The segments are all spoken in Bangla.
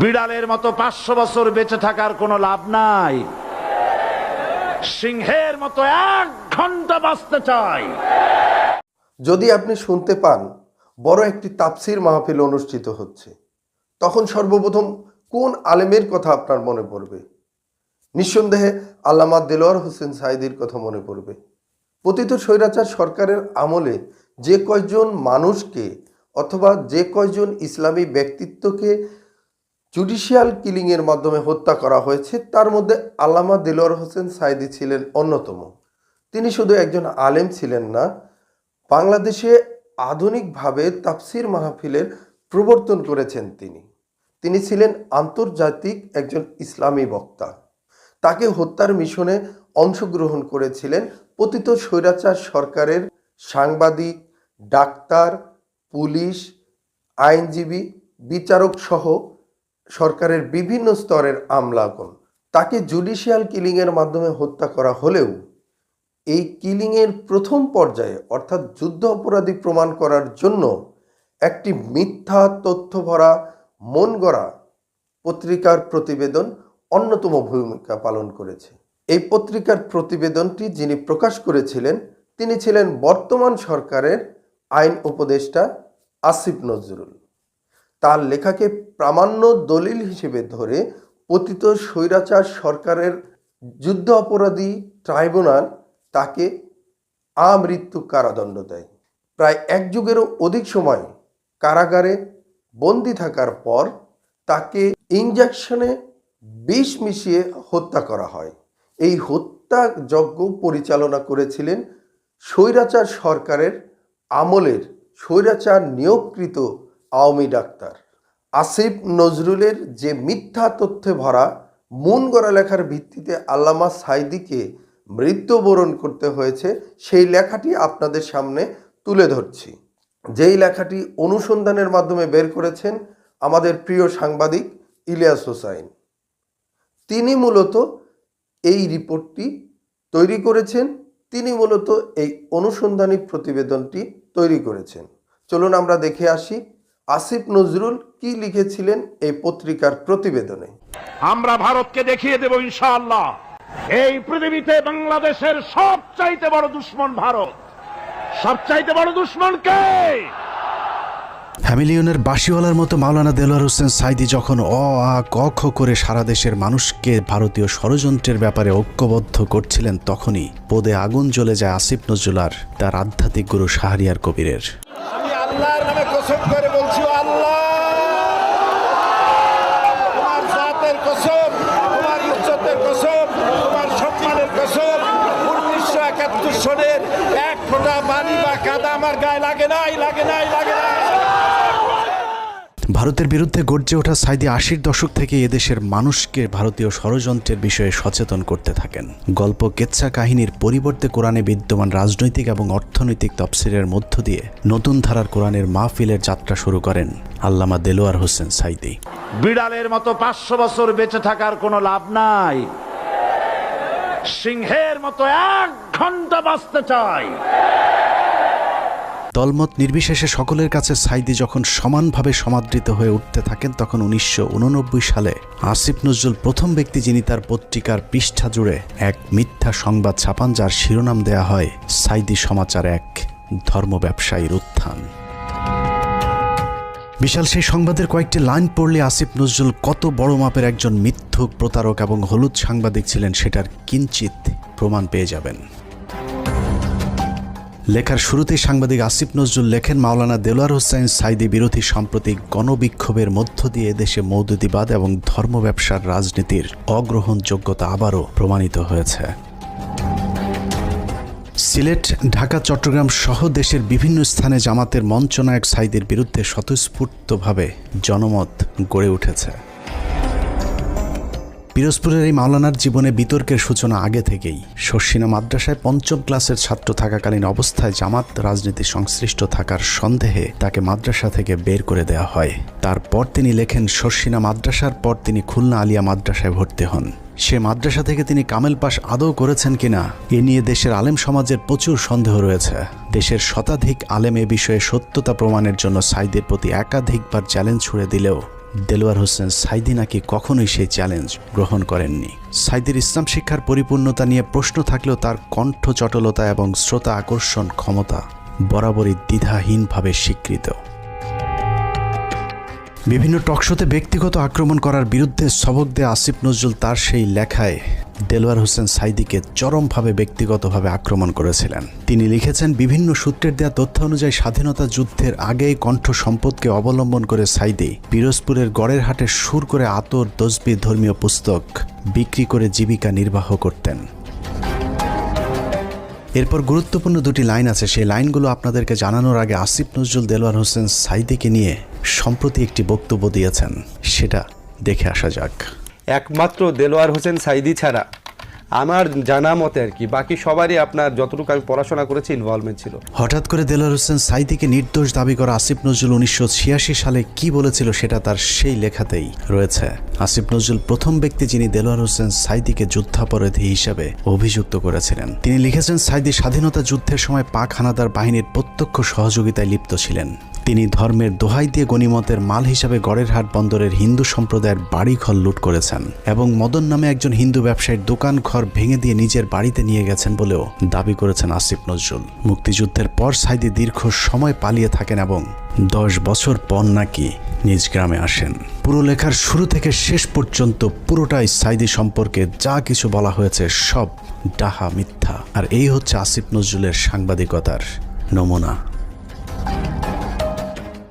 বিড়ালের মতো পাঁচশো বছর বেঁচে থাকার কোনো লাভ নাই। সিংহের মতো এক ঘণ্টা বাঁচতে চাই। যদি আপনি শুনতে পান, বড় একটি তাফসির মাহফিল অনুষ্ঠিত হচ্ছে, তখন সর্বপ্রথম কোন আলেমের কথা আপনার মনে পড়বে? নিঃসন্দেহে আল্লামা দেলোয়ার হোসেন সাইদির কথা মনে পড়বে। পতিত স্বৈরাচার সরকারের আমলে যে কয়জন মানুষকে অথবা যে কয়জন ইসলামী ব্যক্তিত্বকে জুডিশিয়াল কিলিংয়ের মাধ্যমে হত্যা করা হয়েছে। তার মধ্যে আল্লামা দেলোয়ার হোসেন সাইদি ছিলেন অন্যতম। তিনি শুধু একজন আলেম ছিলেন না, বাংলাদেশে আধুনিকভাবে তাফসির মাহফিলের প্রবর্তন করেছেন তিনি। তিনি ছিলেন আন্তর্জাতিক একজন ইসলামী বক্তা। তাকে হত্যার মিশনে অংশগ্রহণ করেছিলেন পতিত স্বৈরাচার সরকারের সাংবাদিক, ডাক্তার, পুলিশ, আইনজীবী বিচারক সহ সরকারের বিভিন্ন স্তরের আমলাগণ। তাকে জুডিশিয়াল কিলিংয়ের মাধ্যমে হত্যা করা হলেও এই কিলিংয়ের প্রথম পর্যায়ে, অর্থাৎ যুদ্ধ অপরাধী প্রমাণ করার জন্য একটি মিথ্যা তথ্য ভরা মন গড়া পত্রিকার প্রতিবেদন অন্যতম ভূমিকা পালন করেছে। এই পত্রিকার প্রতিবেদনটি যিনি প্রকাশ করেছিলেন, তিনি ছিলেন বর্তমান সরকারের আইন উপদেষ্টা আসিফ নজরুল। তার লেখাকে প্রামাণ্য দলিল হিসেবে ধরে পতিত স্বৈরাচার সরকারের যুদ্ধ অপরাধী ট্রাইব্যুনাল তাকে আমৃত্যু কারাদণ্ড দেয়। প্রায় এক যুগেরও অধিক সময় কারাগারে বন্দি থাকার পর তাকে ইঞ্জেকশনে বিষ মিশিয়ে হত্যা করা হয়। এই হত্যা যজ্ঞ পরিচালনা করেছিলেন স্বৈরাচার সরকারের আমলের স্বৈরাচার নিয়োগকৃত আওয়ামী ডাক্তার। আসিফ নজরুলের যে মিথ্যা তথ্যে ভরা, মন গড়া লেখার ভিত্তিতে আল্লামা সাইদিকে মৃত্যুবরণ করতে হয়েছে, সেই লেখাটি আপনাদের সামনে তুলে ধরছি। যেই লেখাটি অনুসন্ধানের মাধ্যমে বের করেছেন আমাদের প্রিয় সাংবাদিক ইলিয়াস হোসাইন। তিনি মূলত এই রিপোর্টটি তৈরি করেছেন, তিনি মূলত এই অনুসন্ধানী প্রতিবেদনটি তৈরি করেছেন। চলুন আমরা দেখে আসি আসিফ নজরুল কি লিখেছিলেন এই পত্রিকার প্রতিবেদনে? আমরা ভারতকে দেখিয়ে দেব ইনশাআল্লাহ। এই পৃথিবীতে বাংলাদেশের সবচাইতে বড় দুশ্মন ভারত। সবচাইতে বড় দুশ্মন কে? হ্যামিলিয়নের বাসিওয়ালার মতো মাওলানা দেলোয়ার হোসেন সাইদি যখন অ আ ক খ করে সারা দেশের মানুষকে ভারতীয় ষড়যন্ত্রের ব্যাপারে ঐক্যবদ্ধ করছিলেন তখনই পদে আগুন জ্বলে যায় আসিফ নজরুলার তার আধ্যাত্মিক গুরু শাহরিয়ার কবিরের। আমি আল্লাহর নামে কসম করে বলছি আল্লাহ? তোমার জাতের কসম, তোমার ইজ্জতের কসম, তোমার সম্মানের কসম, উনিশশো একাত্তর সনের এক ফোঁটা বাড়ি বা কাদা আমার গায়ে লাগে নাই লাগে নাই লাগে নাই। ভারতের বিরুদ্ধে গর্জে ওঠা সাইদি আশির দশক থেকে এদেশের মানুষকে ভারতীয় ষড়যন্ত্রের বিষয়ে সচেতন করতে থাকেন। গল্প, কেচ্ছা কাহিনীর পরিবর্তে কোরআনে বিদ্যমান রাজনৈতিক এবং অর্থনৈতিক তফসিলের মধ্য দিয়ে নতুন ধারার কোরআনের মাহফিলের যাত্রা শুরু করেন আল্লামা দেলোয়ার হোসেন সাইদি। বিড়ালের মতো পাঁচশো বছর বেঁচে থাকার কোনো লাভ নাই। সিংহের মতো এক ঘণ্টা বাঁচতে চাই দলমত নির্বিশেষে সকলের কাছে সাইদি যখন সমানভাবে সমাদৃত হয়ে উঠতে থাকেন, তখন উনিশশো উননব্বই সালে আসিফ নজরুল প্রথম ব্যক্তি যিনি তার পত্রিকার পৃষ্ঠা জুড়ে এক মিথ্যা সংবাদ ছাপান, যার শিরোনাম দেয়া হয়, সাইদি সমাচার এক ধর্ম ব্যবসায়ীর উত্থান। বিশাল সেই সংবাদের কয়েকটি লাইন পড়লে আসিফ নজরুল কত বড় মাপের একজন মিথ্যুক প্রতারক এবং হলুদ সাংবাদিক ছিলেন, সেটার কিঞ্চিত প্রমাণ পেয়ে যাবেন। লেখার শুরুতেই সাংবাদিক আসিফ নজরুল লেখেন, মাওলানা দেলোয়ার হোসেন সাইদি বিরোধী সাম্প্রতিক গণবিক্ষোভের মধ্য দিয়ে দেশে মৌদুদিবাদ এবং ধর্ম ব্যবসার রাজনীতির অগ্রহণযোগ্যতা আবারও প্রমাণিত হয়েছে। সিলেট, ঢাকা, চট্টগ্রাম সহ দেশের বিভিন্ন স্থানে জামাতের মঞ্চনায়ক সাইদের বিরুদ্ধে স্বতঃস্ফূর্তভাবে জনমত গড়ে উঠেছে। পিরোজপুরের এই মাওলানার জীবনে বিতর্কের সূচনা আগে থেকেই। শর্ষিনা মাদ্রাসায় পঞ্চম ক্লাসের ছাত্র থাকাকালীন অবস্থায় জামাত রাজনীতি সংশ্লিষ্ট থাকার সন্দেহে তাকে মাদ্রাসা থেকে বের করে দেওয়া হয়। তারপর তিনি লেখেন শর্ষিনা মাদ্রাসার পর তিনি খুলনা আলিয়া মাদ্রাসায় ভর্তি হন। সে মাদ্রাসা থেকে তিনি কামেল পাশ আদৌ করেছেন কিনা এ নিয়ে দেশের আলেম সমাজের প্রচুর সন্দেহ রয়েছে। দেশের শতাধিক আলেম এ বিষয়ে সত্যতা প্রমাণের জন্য সাইদের প্রতি একাধিকবার চ্যালেঞ্জ ছুড়ে দিলেও দেলোয়ার হোসেন সাইদি নাকি কখনোই সেই চ্যালেঞ্জ গ্রহণ করেননি। সাইদির ইসলাম শিক্ষার পরিপূর্ণতা নিয়ে প্রশ্ন থাকলেও তার কণ্ঠ চটলতা এবং শ্রোতা আকর্ষণ ক্ষমতা বরাবরই দ্বিধাহীনভাবে স্বীকৃত। বিভিন্ন টকশোতে ব্যক্তিগত আক্রমণ করার বিরুদ্ধে সবক দেয়া আসিফ নজরুল তার সেই লেখায় দেলোয়ার হোসেন সাইদিকে চরমভাবে ব্যক্তিগতভাবে আক্রমণ করেছিলেন। তিনি লিখেছেন, বিভিন্ন সূত্রের দেয়া তথ্য অনুযায়ী স্বাধীনতা যুদ্ধের আগেই কণ্ঠ সম্পদকে অবলম্বন করে সাইদি পিরোজপুরের গড়ের হাটে সুর করে আতর, তসবি, ধর্মীয় পুস্তক বিক্রি করে জীবিকা নির্বাহ করতেন। এরপর গুরুত্বপূর্ণ দুটি লাইন আছে। সেই লাইনগুলো আপনাদেরকে জানানোর আগে আসিফ নজরুল, দেলোয়ার হোসেন সাইদিকে নিয়ে সম্প্রতি একটি বক্তব্য দিয়েছেন। সেটা দেখে আসা যাক। একমাত্র দেলোয়ার হোসেন সাইদি ছাড়া। আমার জানা মতে আর কি, বাকি সবারই আপনার যতটুকু আমি পড়াশোনা করেছি ইনভলভমেন্ট ছিল। হঠাৎ করে দেলোয়ার হোসেন সাইদিকে নির্দোষ দাবি করা আসিফ নজরুল উনিশশো ছিয়াশি সালে কি বলেছিল সেটা তার সেই লেখাতেই রয়েছে। আসিফ নজরুল প্রথম ব্যক্তি যিনি দেলোয়ার হোসেন সাইদিকে যুদ্ধাপরাধী হিসাবে অভিযুক্ত করেছিলেন। তিনি লিখেছেন, সাইদি স্বাধীনতা যুদ্ধের সময় পাক হানাদার বাহিনীর প্রত্যক্ষ সহযোগিতায় লিপ্ত ছিলেন। তিনি ধর্মের দোহাই দিয়ে গণিমতের মাল হিসাবে গড়েরহাট বন্দরের হিন্দু সম্প্রদায়ের বাড়িঘর লুট করেছেন এবং মদন নামে একজন হিন্দু ব্যবসায়ীর দোকান ঘর ভেঙে দিয়ে নিজের বাড়িতে নিয়ে গেছেন বলেও দাবি করেছেন আসিফ নজরুল। মুক্তিযুদ্ধের পর সাইদি দীর্ঘ সময় পালিয়ে থাকেন এবং দশ বছর পর নাকি নিজ গ্রামে আসেন। পুরো লেখার শুরু থেকে শেষ পর্যন্ত পুরোটাই সাইদি সম্পর্কে যা কিছু বলা হয়েছে সব ডাহা মিথ্যা। আর এই হচ্ছে আসিফ নজরুলের সাংবাদিকতার নমুনা।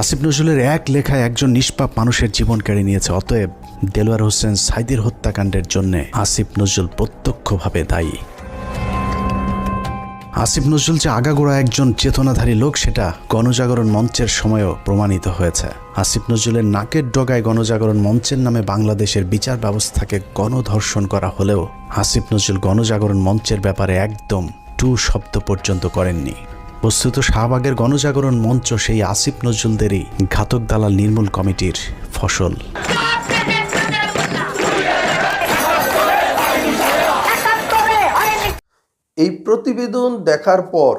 আসিফ নজরুলের এক লেখায় একজন নিষ্পাপ মানুষের জীবন কেড়ে নিয়েছে। অতএব দেলোয়ার হোসেন সাইদির হত্যাকাণ্ডের জন্য আসিফ নজরুল প্রত্যক্ষভাবে দায়ী। আসিফ নজরুল যে আগাগোড়া একজন চেতনাধারী লোক, সেটা গণজাগরণ মঞ্চের সময়ও প্রমাণিত হয়েছে। আসিফ নজরুলের নাকের ডগায় গণজাগরণ মঞ্চের নামে বাংলাদেশের বিচার ব্যবস্থাকে গণধর্ষণ করা হলেও আসিফ নজরুল গণজাগরণ মঞ্চের ব্যাপারে একদম টু শব্দ পর্যন্ত করেননি। বস্তুত শাহবাগের গণজাগরণ মঞ্চ সেই আসিফ নজরুলদেরই ঘাতক দালাল নির্মূল কমিটির ফসল। এই প্রতিবেদন দেখার পর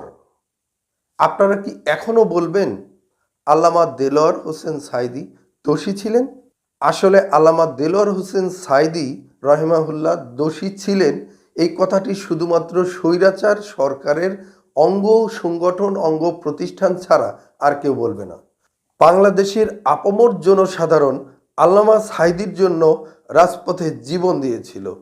আপনারা কি এখনও বলবেন, আল্লামা দেলোয়ার হোসেন সাইদি দোষী ছিলেন? আসলে আল্লামা দেলোয়ার হোসেন সাইদি রহিমাহুল্লাহ দোষী ছিলেন। এই কথাটি শুধুমাত্র স্বৈরাচার সরকারের অঙ্গ সংগঠন, অঙ্গ প্রতিষ্ঠান ছাড়া আর কেউ বলবে না। বাংলাদেশের আপমর জনসাধারণ আল্লামা সাইদির জন্য রাজপথে জীবন দিয়েছিল।